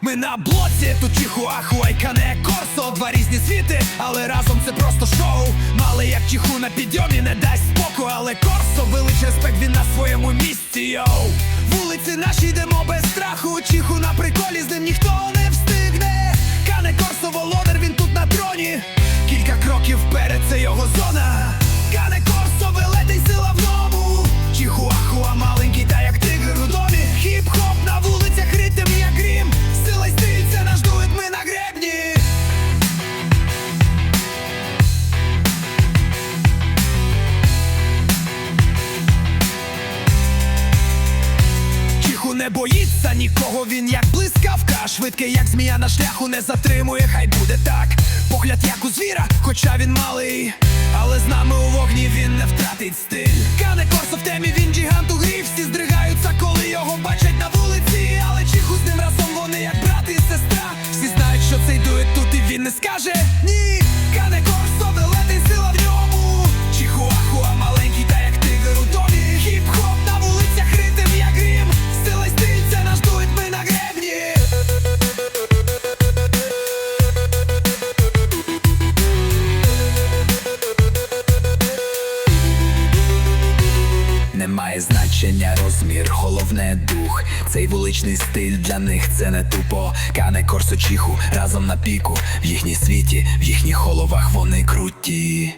Ми на блоці, тут чихуахуа й кане корсо. Два різні світи, але разом це просто шоу. Мали як чиху на підйомі не дасть споку, але корсо. Велич респект він на своєму місці, йоу. Вулиці наші йдемо без страху, чиху на приколі, з ним ніхто не встигне. Кане корсо володар, він тут на троні. Кілька кроків вперед, це його зона не боїться нікого, він як блискавка Швидкий, як змія на шляху не затримує, хай буде так. Погляд як у звіра, хоча він малий Але з нами у вогні він не втратить стиль. Кане корсо в темі, він гігант у грі Всі здригаються, Немає значення розмір, головне дух. Цей вуличний стиль для них це не тупо. Кане корсочіху разом на піку. В їхній світі, в їхніх головах вони круті.